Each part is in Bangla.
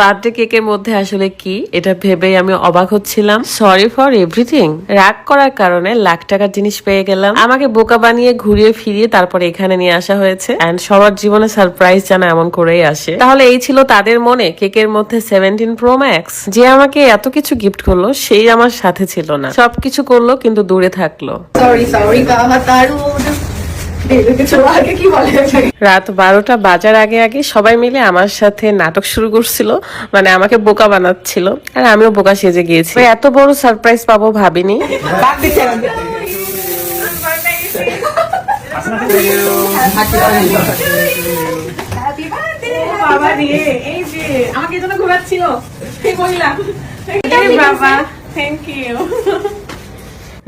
বার্থডে কেকের মধ্যে আসলে কি, এটা ভেবেই আমি অবাক হচ্ছিলাম। সরি ফর এভরিথিং রাগ করার কারণে লাখ টাকার জিনিস পেয়ে গেলাম। আমাকে বোকা বানিয়ে ঘুরিয়ে ফিরিয়ে তারপরে এখানে নিয়ে আসা হয়েছে। এন্ড সবার জীবনে সারপ্রাইজ যেন এমন করেই আসে। তাহলে এই ছিল তাদের মনে কেকের মধ্যে সেভেন্টিন প্রো ম্যাক্স যে আমাকে এত কিছু গিফট করল, সেই আমার সাথে ছিল না। সবকিছু করল, কিন্তু দূরে থাকল। সরি সরি রাত বারোটা বাজার আগে আগে সবাই মিলে আমার সাথে নাটক শুরু করছিল। মানে আমাকে বোকা বানাচ্ছিল। আর আমিও বোকা সেজে গিয়েছি। এত বড় সারপ্রাইজ পাবো ভাবিনি। আমাকে এই জন্য ঘোরাচ্ছিল বাবা। থ্যাংক ইউ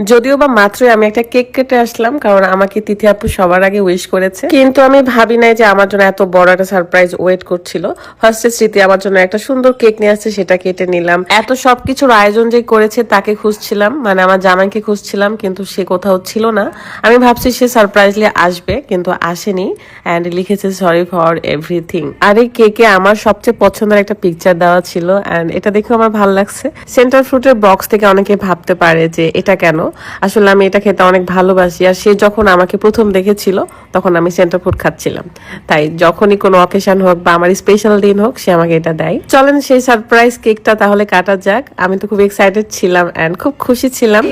যদিও বা মাত্রই আমি একটা কেক কেটে আসলাম, কারণ আমাকে তিথি আপু সবার আগে উইশ করেছে। কিন্তু আমি ভাবি নাই যে আমার জন্য এত বড় একটা সারপ্রাইজ ওয়েট করছিল। ফার্স্টে স্মৃতি আমার জন্য একটা সুন্দর কেক নিয়ে আসছে, সেটা কেটে নিলাম। এত সবকিছুর আয়োজন যে করেছে, তাকে খুঁজছিলাম মানে আমার জামাইকে খুঁজছিলাম, কিন্তু সে কোথাও ছিল না। আমি ভাবছি সে সারপ্রাইজলি আসবে, কিন্তু আসেনি অ্যান্ড লিখেছে সরি ফর এভরিথিং আর এই কেকে আমার সবচেয়ে পছন্দের একটা পিকচার দেওয়া ছিল অ্যান্ড এটা দেখে আমার ভালো লাগছে। সেন্টার ফ্রুটের বক্স থেকে অনেকে ভাবতে পারে যে এটা কেন। আসলে আমি এটা খেতে অনেক ভালোবাসি। আর সে যখন আমাকে প্রথম দেখেছিল তখন আমি সেন্টার ফুড খাচ্ছিলাম। তাই যখনই কোনো অকেশন হোক বা আমার স্পেশাল দিন হোক সে আমাকে এটা দেয়। চলেন সেই সারপ্রাইজ কেকটা তাহলে কাটা যাক। আমি তো খুব এক্সাইটেড ছিলাম অ্যান্ড খুব খুশি ছিলাম।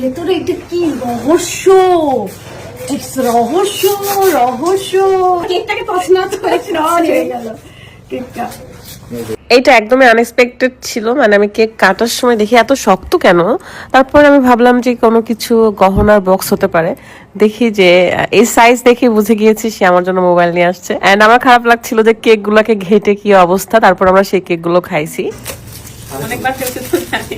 ভেতরে এটা কি রহস্য? রহস্য রহস্য। কেকটাকে গেল। কেকটা এইটা একদমই আনএক্সপেক্টেড ছিল মানে আমি কেক কাটার সময় দেখি এত শক্ত কেন? তারপর আমি ভাবলাম যে কোনো কিছু গহনার বক্স হতে পারে। দেখি যে এই সাইজ দেখে বুঝে গিয়েছি সে আমার জন্য মোবাইল নিয়ে আসছে। এন্ড আমার খারাপ লাগছিল যে কেক গুলাকে ঘেটে কি অবস্থা তারপর আমরা সেই কেকগুলো খাইছি। অনেকবার জানি।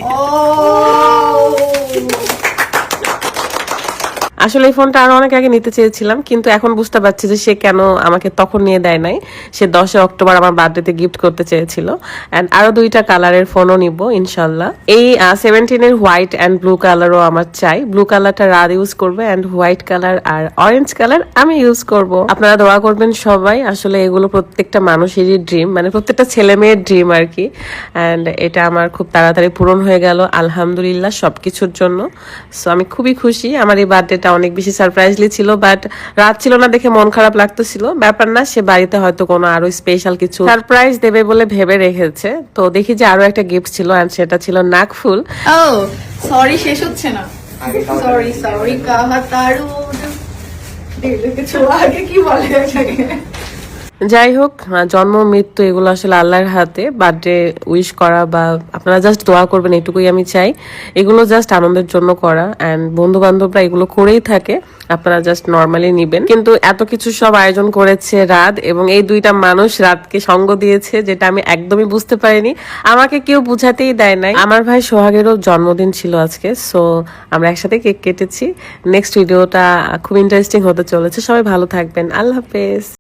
আসলে এই ফোনটা আরও অনেক আগে নিতে চেয়েছিলাম, কিন্তু এখন বুঝতে পারছি যে সে কেন আমাকে তখন নিয়ে দেয় নাই। সে দশই অক্টোবর আমার বার্থডেতে গিফট করতে চেয়েছিল। অ্যান্ড আরও দুইটা কালারের ফোনও নিব, ইনশাল্লাহ। এই সেভেন্টিনের হোয়াইট অ্যান্ড ব্লু কালারও আমার চাই। ব্লু কালারটা রাত ইউজ করবে অ্যান্ড হোয়াইট কালার আর অরেঞ্জ কালার আমি ইউজ করব। আপনারা দোয়া করবেন সবাই, আসলে এগুলো প্রত্যেকটা মানুষেরই ড্রিম মানে প্রত্যেকটা ছেলে মেয়ের ড্রিম আর কি অ্যান্ড এটা আমার খুব তাড়াতাড়ি পূরণ হয়ে গেল, আলহামদুলিল্লাহ সবকিছুর জন্য। সো আমি খুবই খুশি, আমার এই বার্থডেটা অনেক বেশি সারপ্রাইজলি ছিল বাট রাত ছিল না দেখে মন খারাপ লাগতেছিল। ব্যাপার না, সে বাড়িতে হয়তো কোনো আরও স্পেশাল কিছু সারপ্রাইজ দেবে বলে ভেবে রেখেছে। তো দেখি যে আরও একটা গিফট ছিল এন্ড সেটা ছিল নাকফুল ও সরি শেষ হচ্ছে না। সরি সরি কাহা দেখবে কিছু আগে, কি বলে? যাই হোক জন্ম, মৃত্যু, এগুলো আসলে আল্লাহর হাতে। বার্থডে উইশ করা বা আপনারা জাস্ট দোয়া করবেন এটুকুই আমি চাই। এগুলো জাস্ট আনন্দের জন্য করা। অ্যান্ড বন্ধু বান্ধবরা এগুলো করেই থাকে, আপনারা জাস্ট নর্মালি নিবেন। কিন্তু এত কিছু সব আয়োজন করেছে রাত, এবং এই দুইটা মানুষ রাতকে সঙ্গ দিয়েছে, যেটা আমি একদমই বুঝতে পারিনি। আমাকে কেউ বুঝাতেই দেয় নাই। আমার ভাই সোহাগেরও জন্মদিন ছিল আজকে সো আমরা একসাথে কেক কেটেছি। নেক্সট ভিডিওটা খুব ইন্টারেস্টিং হতে চলেছে। সবাই ভালো থাকবেন। আল্লাহ হাফেজ।